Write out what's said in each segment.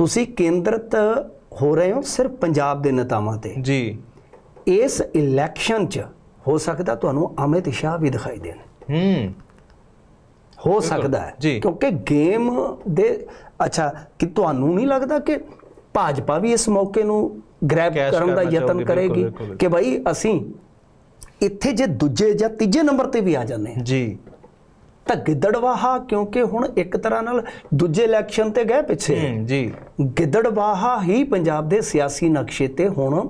ਤੁਸੀਂ ਕੇਂਦਰਿਤ ਹੋ ਰਹੇ ਹੋ ਸਿਰਫ ਪੰਜਾਬ ਦੇ ਨੇਤਾਵਾਂ ਤੇ। ਜੀ। ਇਸ ਇਲੈਕਸ਼ਨ 'ਚ ਹੋ ਸਕਦਾ ਤੁਹਾਨੂੰ ਅਮਿਤ ਸ਼ਾਹ ਵੀ ਦਿਖਾਈ ਦੇਣ। ਹੂੰ। ਹੋ ਸਕਦਾ ਹੈ। ਕਿਉਂਕਿ ਗੇਮ ਦੇ ਅੱਛਾ ਕਿ ਤੁਹਾਨੂੰ ਨਹੀਂ ਲੱਗਦਾ ਕਿ ਭਾਜਪਾ ਵੀ ਇਸ ਮੌਕੇ ਨੂੰ ਗ੍ਰੈਬ ਕਰਨ ਦਾ ਯਤਨ ਕਰੇਗੀ। ਕਿ ਭਾਈ ਅਸੀਂ ਇੱਥੇ ਜੇ ਦੂਜੇ ਜਾਂ ਤੀਜੇ ਨੰਬਰ ਤੇ ਵੀ ਆ ਜਾਂਦੇ ਹਾਂ। ਜੀ। ਤਾਂ ਗਿੱਦੜਵਾਹਾ ਕਿਉਂਕਿ ਹੁਣ ਇੱਕ ਤਰ੍ਹਾਂ ਨਾਲ ਦੂਜੇ ਇਲੈਕਸ਼ਨ ਤੇ ਗਏ ਪਿੱਛੇ। ਜੀ। ਗਿੱਦੜਵਾਹਾ ਹੀ ਪੰਜਾਬ ਦੇ ਸਿਆਸੀ ਨਕਸ਼ੇ ਤੇ ਹੁਣ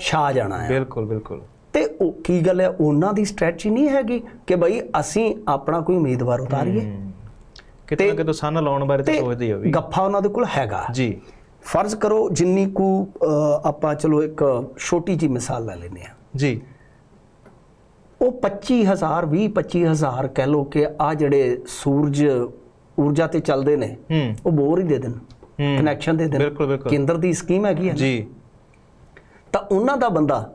ਛਾ ਜਾਣਾ ਹੈ। ਬਿਲਕੁਲ ਬਿਲਕੁਲ। ਤੇ ਉਹ ਕੀ ਗੱਲ ਹੈ ਉਹਨਾਂ ਦੀ ਸਟ੍ਰੈਟਜੀ ਨਹੀਂ ਹੈਗੀ ਕਿ ਭਾਈ ਅਸੀਂ ਆਪਣਾ ਕੋਈ ਉਮੀਦਵਾਰ ਉਤਾਰੀਏ। ਕਿਤੇ ਨਾ ਕਿਤੇ ਸੰਨ ਲਾਉਣ ਬਾਰੇ ਤਾਂ ਸੋਚਦੇ ਹੋ ਵੀ। ਗੱਫਾ ਉਹਨਾਂ ਦੇ ਕੋਲ ਹੈਗਾ। ਜੀ। ਫਰਜ਼ ਕਰੋ ਜਿੰਨੀ ਕੁ ਆਪਾਂ ਚਲੋ ਇੱਕ ਛੋਟੀ ਜੀ ਮਿਸਾਲ ਲੈ ਲੈਂਦੇ ਆ ਜੀ। ਉਹ 25000 20 25000 ਕਹਿ ਲੋ ਕਿ ਆ ਜਿਹੜੇ ਸੂਰਜ ਊਰਜਾ ਤੇ ਚੱਲਦੇ ਨੇ ਉਹ ਬੋਰ ਹੀ ਦੇ ਦੇਣ ਕਨੈਕਸ਼ਨ ਦੇ ਦੇਣ। ਬਿਲਕੁਲ ਬਿਲਕੁਲ। ਕੇਂਦਰ ਦੀ ਸਕੀਮ ਹੈਗੀ ਹੈ। ਜੀ। ਤਾਂ ਉਹਨਾਂ ਦਾ ਬੰਦਾ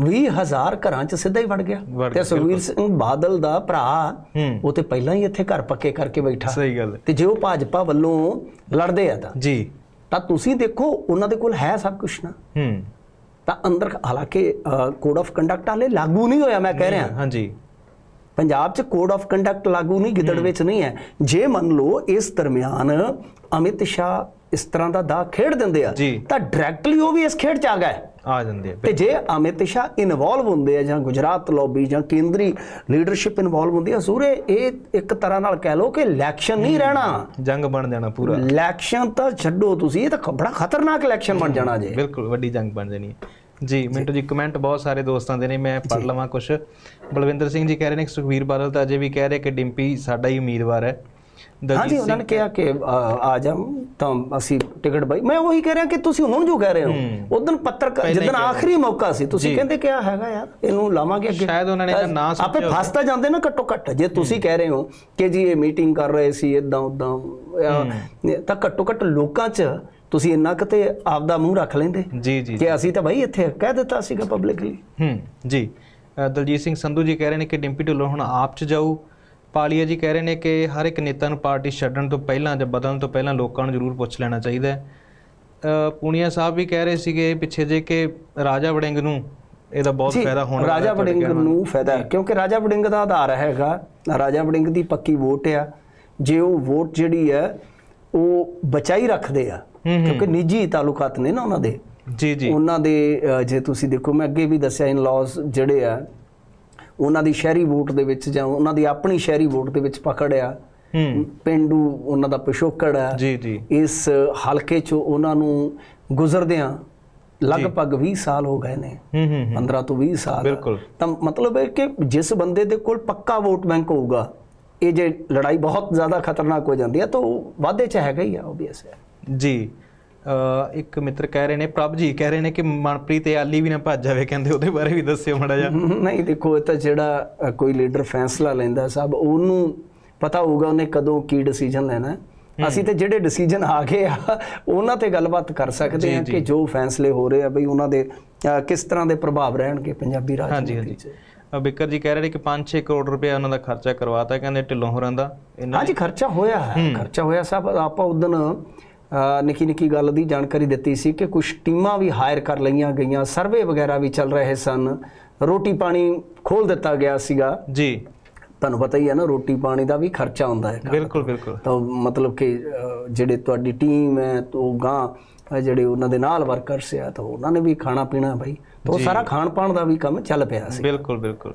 20000 ਘਰਾਂ 'ਚ ਸਿੱਧਾ ਹੀ ਵੜ ਗਿਆ। ਤੇ ਸੁਖਵੀਰ ਸਿੰਘ ਬਾਦਲ ਦਾ ਭਰਾ ਉਹ ਤੇ ਪਹਿਲਾਂ ਹੀ ਇੱਥੇ ਘਰ ਪੱਕੇ ਕਰਕੇ ਬੈਠਾ। ਸਹੀ ਗੱਲ। ਤੇ ਜੇ ਉਹ ਭਾਜਪਾ ਵੱਲੋਂ ਲੜਦੇ ਆ ਤਾਂ। ਜੀ। ਤਾਂ ਤੁਸੀਂ ਦੇਖੋ ਉਹਨਾਂ ਦੇ ਕੋਲ ਹੈ ਸਭ ਕੁਝ ਨਾ। ਹੂੰ। ਤਾਂ ਅੰਦਰ ਹਾਲਾਂਕਿ ਕੋਡ ਆਫ ਕੰਡਕਟ ਹਾਲੇ ਲਾਗੂ ਨਹੀਂ ਹੋਇਆ ਮੈਂ ਕਹਿ ਰਿਹਾ। ਹਾਂਜੀ। ਪੰਜਾਬ 'ਚ ਕੋਡ ਆਫ ਕੰਡਕਟ ਲਾਗੂ ਨਹੀਂ ਗਿੱਦੜ ਵਿੱਚ ਨਹੀਂ ਹੈ। ਜੇ ਮੰਨ ਲਓ ਇਸ ਦਰਮਿਆਨ ਅਮਿਤ ਸ਼ਾਹ ਇਸ ਤਰ੍ਹਾਂ ਦਾ ਦਾ ਖੇਡ ਦਿੰਦੇ ਆ। ਤਾਂ ਡਾਇਰੈਕਟਲੀ ਉਹ ਵੀ ਇਸ ਖੇਡ 'ਚ ਆ ਗਏ। ਆ ਜਾਂਦੇ ਆ ਤੇ ਜੇ ਅਮਿਤ ਸ਼ਾਹ ਇਨਵੋਲਵ ਹੁੰਦੇ ਆ ਜਾਂ ਗੁਜਰਾਤ ਲੌਬੀ ਜਾਂ ਕੇਂਦਰੀ ਲੀਡਰਸ਼ਿਪ ਇਨਵੋਲਵ ਹੁੰਦੀ ਆ ਸੂਰੇ ਇਹ ਇੱਕ ਤਰ੍ਹਾਂ ਨਾਲ ਕਹਿ ਲਓ ਕਿ ਇਲੈਕਸ਼ਨ ਨਹੀਂ ਰਹਿਣਾ। ਜੰਗ ਬਣ ਜਾਣਾ ਪੂਰਾ। ਇਲੈਕਸ਼ਨ ਤਾਂ ਛੱਡੋ ਤੁਸੀਂ ਇਹ ਤਾਂ ਬੜਾ ਖਤਰਨਾਕ ਇਲੈਕਸ਼ਨ ਬਣ ਜਾਣਾ ਜੇ। ਬਿਲਕੁਲ ਵੱਡੀ ਜੰਗ ਬਣ ਜਾਣੀ ਹੈ। ਜੀ ਮਿੰਟੂ ਜੀ ਕਮੈਂਟ ਬਹੁਤ ਸਾਰੇ ਦੋਸਤਾਂ ਦੇ ਨੇ ਮੈਂ ਪੜ੍ਹ ਲਵਾਂ ਕੁਝ ਬਲਵਿੰਦਰ ਸਿੰਘ ਜੀ ਕਹਿ ਰਹੇ ਨੇ ਕਿ ਸੁਖਵੀਰ ਬਾਦਲ ਤਾਂ ਅਜੇ ਵੀ ਕਹਿ ਰਹੇ ਕਿ ਡਿੰਪੀ ਸਾਡਾ ਹੀ ਉਮੀਦਵਾਰ ਹੈ। ਹਾਂਜੀ ਉਹਨਾਂ ਨੇ ਕਿਹਾ ਕਿ ਆ ਜਾ ਤਾਂ ਅਸੀਂ ਟਿਕਟ ਬਾਈ। ਮੈਂ ਉਹੀ ਕਹਿ ਰਿਹਾ ਕਿ ਤੁਸੀਂ ਹੁਣ ਜੋ ਕਹਿ ਰਹੇ ਹੋ ਉਦੋਂ ਪੱਤਰਕਾਰ ਜਦੋਂ ਆਖਰੀ ਮੌਕਾ ਸੀ ਤੁਸੀਂ ਕਹਿੰਦੇ ਕਿ ਆ ਹੈਗਾ ਯਾਰ ਇਹਨੂੰ ਲਾਵਾਂਗੇ ਅੱਗੇ। ਸ਼ਾਇਦ ਉਹਨਾਂ ਨੇ ਨਾਂ ਆਪੇ ਫਸ ਤਾਂ ਜਾਂਦੇ ਨਾ ਘੱਟੋ ਘੱਟ। ਜੇ ਤੁਸੀਂ ਕਹਿ ਰਹੇ ਹੋ ਕਿ ਜੀ ਇਹ ਮੀਟਿੰਗ ਕਰ ਰਹੇ ਸੀ ਇਦਾਂ ਉਦਾਂ ਤਾਂ ਘੱਟੋ ਘੱਟ ਲੋਕਾਂ 'ਚ ਤੁਸੀਂ ਇੰਨਾ ਕਿਤੇ ਆਪਦਾ ਮੂੰਹ ਰੱਖ ਲੈਂਦੇ? ਜੀ ਜੀ ਕਿ ਅਸੀਂ ਤਾਂ ਭਾਈ ਇੱਥੇ ਕਹਿ ਦਿੱਤਾ ਸੀਗਾ ਪਬਲਿਕਲੀ ਹੂੰ ਜੀ। ਦਲਜੀਤ ਸਿੰਘ ਸੰਧੂ ਜੀ ਕਹਿ ਰਹੇ ਨੇ ਕਿ ਡਿੰਪੀ ਢਿੱਲੋਂ ਹੁਣ ਆਪ ਚ ਜਾਊ। ਪਾਲੀਆ ਜੀ ਕਹਿ ਰਹੇ ਨੇ ਕਿ ਹਰ ਇੱਕ ਨੇਤਾ ਨੂੰ ਪਾਰਟੀ ਛੱਡਣ ਤੋਂ ਪਹਿਲਾਂ ਜਾਂ ਬਦਲਣ ਤੋਂ ਪਹਿਲਾਂ ਲੋਕਾਂ ਨੂੰ ਜ਼ਰੂਰ ਪੁੱਛ ਲੈਣਾ ਚਾਹੀਦਾ ਹੈ। ਪੂਨੀਆ ਸਾਹਿਬ ਵੀ ਕਹਿ ਰਹੇ ਸੀਗੇ ਪਿੱਛੇ ਜੇ ਕਿ ਰਾਜਾ ਵੜਿੰਗ ਨੂੰ ਇਹਦਾ ਬਹੁਤ ਫਾਇਦਾ ਹੋਣਾ ਰਾਜਾ ਵੜਿੰਗ। ਨੂੰ ਫਾਇਦਾ ਹੈ, ਕਿਉਂਕਿ ਰਾਜਾ ਵੜਿੰਗ ਦਾ ਆਧਾਰ ਹੈਗਾ। ਰਾਜਾ ਵੜਿੰਗ ਦੀ ਪੱਕੀ ਵੋਟ ਆ। ਜੇ ਉਹ ਵੋਟ ਜਿਹੜੀ ਹੈ ਉਹ ਬਚਾਈ ਰੱਖਦੇ ਆ। ਕਿਉਂਕਿ ਨਿੱਜੀ ਤਾਲੁਕਾਤ ਨੇ ਨਾ ਉਹਨਾਂ ਦੇ। ਜੀ ਜੀ। ਉਹਨਾਂ ਦੇ ਜੇ ਤੁਸੀਂ ਦੇਖੋ ਮੈਂ ਅੱਗੇ ਵੀ ਦੱਸਿਆ ਇਨ ਲਾਜ਼ ਜਿਹੜੇ ਆ ਉਹਨਾਂ ਦੀ ਸ਼ਹਿਰੀ ਵੋਟ ਦੇ ਵਿੱਚ ਜਾਂ ਉਹਨਾਂ ਦੀ ਆਪਣੀ ਸ਼ਹਿਰੀ ਵੋਟ ਦੇ ਵਿੱਚ ਪਕੜ ਆ। ਹੂੰ। ਪਿੰਡੂ ਉਹਨਾਂ ਦਾ ਪਿਛੋਕੜ ਆ। ਜੀ ਜੀ। ਇਸ ਹਲਕੇ 'ਚ ਉਹਨਾਂ ਨੂੰ ਗੁਜ਼ਰਦਿਆਂ ਲਗਭਗ 20 ਸਾਲ ਹੋ ਗਏ ਨੇ। ਹੂੰ ਹੂੰ ਹੂੰ। 15 ਤੋਂ 20 ਸਾਲ। ਬਿਲਕੁਲ। ਤਾਂ ਮਤਲਬ ਹੈ ਕਿ ਜਿਸ ਬੰਦੇ ਦੇ ਕੋਲ ਪੱਕਾ ਵੋਟ ਬੈਂਕ ਹੋਊਗਾ ਇਹ ਜੇ ਲੜਾਈ ਬਹੁਤ ਜ਼ਿਆਦਾ ਖਤਰਨਾਕ ਹੋ ਜਾਂਦੀ ਹੈ ਤਾਂ ਵਾਧੇ ਚ ਹੈਗਾ ਹੀ ਆ ਆਬਵੀਅਸ ਹੈ। ਜੀ ਇੱਕ ਮਿੱਤਰ ਕਹਿ ਰਹੇ ਨੇ ਪ੍ਰਭ ਜੀ ਕਹਿ ਰਹੇ ਨੇ ਕਿ ਮਨਪ੍ਰੀਤ ਆਲੀ ਵੀ ਨਾ ਭੱਜ ਜਾਵੇ ਕਹਿੰਦੇ ਉਹਦੇ ਬਾਰੇ ਵੀ ਦੱਸਿਓ ਮੜਾ ਜਾ ਨਹੀਂ ਦੇਖੋ ਇਹ ਤਾਂ ਜਿਹੜਾ ਕੋਈ ਲੀਡਰ ਫੈਸਲਾ ਲੈਂਦਾ ਸਭ ਉਹਨੂੰ ਪਤਾ ਹੋਊਗਾ ਉਹਨੇ ਕਦੋਂ ਕੀ ਡਿਸੀਜਨ ਲੈਣਾ। ਅਸੀਂ ਤੇ ਜਿਹੜੇ ਡਿਸੀਜਨ ਆ ਗਏ ਆ ਉਹਨਾਂ ਤੇ ਗੱਲਬਾਤ ਕਰ ਸਕਦੇ ਹਾਂ ਕਿ ਜੋ ਫੈਸਲੇ ਹੋ ਰਹੇ ਆ ਬਈ ਉਹਨਾਂ ਦੇ ਕਿਸ ਤਰ੍ਹਾਂ ਦੇ ਪ੍ਰਭਾਵ ਰਹਿਣਗੇ ਪੰਜਾਬੀ ਰਾਜਨੀਤੀ 'ਚ। ਬਿੱਕਰ ਜੀ ਕਹਿ ਰਹੇ ਨੇ ਕਿ 5-6 ਕਰੋੜ ਰੁਪਏ ਉਹਨਾਂ ਦਾ ਖਰਚਾ ਕਰਵਾਤਾ ਕਹਿੰਦੇ ਢਿੱਲੋਂ ਹੋਰਾਂ ਦਾ। ਇਹਨਾਂ ਹਾਂਜੀ ਖਰਚਾ ਹੋਇਆ ਹੈ ਖਰਚਾ ਹੋਇਆ ਸਭ। ਆਪਾਂ ਉਦੋਂ ਨਿੱਕੀ ਨਿੱਕੀ ਗੱਲ ਦੀ ਜਾਣਕਾਰੀ ਦਿੱਤੀ ਸੀ ਕਿ ਕੁਝ ਟੀਮਾਂ ਵੀ ਹਾਇਰ ਕਰ ਲਈਆਂ ਗਈਆਂ ਸਰਵੇ ਵਗੈਰਾ ਵੀ ਚੱਲ ਰਹੇ ਸਨ। ਰੋਟੀ ਪਾਣੀ ਖੋਲ ਦਿੱਤਾ ਗਿਆ ਸੀਗਾ। ਜੀ। ਤੁਹਾਨੂੰ ਪਤਾ ਹੀ ਹੈ ਨਾ ਰੋਟੀ ਪਾਣੀ ਦਾ ਵੀ ਖਰਚਾ ਹੁੰਦਾ ਹੈ ਬਿਲਕੁਲ ਬਿਲਕੁਲ। ਤਾਂ ਮਤਲਬ ਕਿ ਜਿਹੜੇ ਤੁਹਾਡੀ ਟੀਮ ਹੈ ਤੋਂ ਗਾਂ ਜਿਹੜੇ ਉਹਨਾਂ ਦੇ ਨਾਲ ਵਰਕਰਸ ਆ ਤਾਂ ਉਹਨਾਂ ਨੇ ਵੀ ਖਾਣਾ ਪੀਣਾ ਭਾਈ ਤਾਂ ਉਹ ਸਾਰਾ ਖਾਣ ਪਾਣ ਦਾ ਵੀ ਕੰਮ ਚੱਲ ਪਿਆ ਸੀ। ਬਿਲਕੁਲ ਬਿਲਕੁਲ।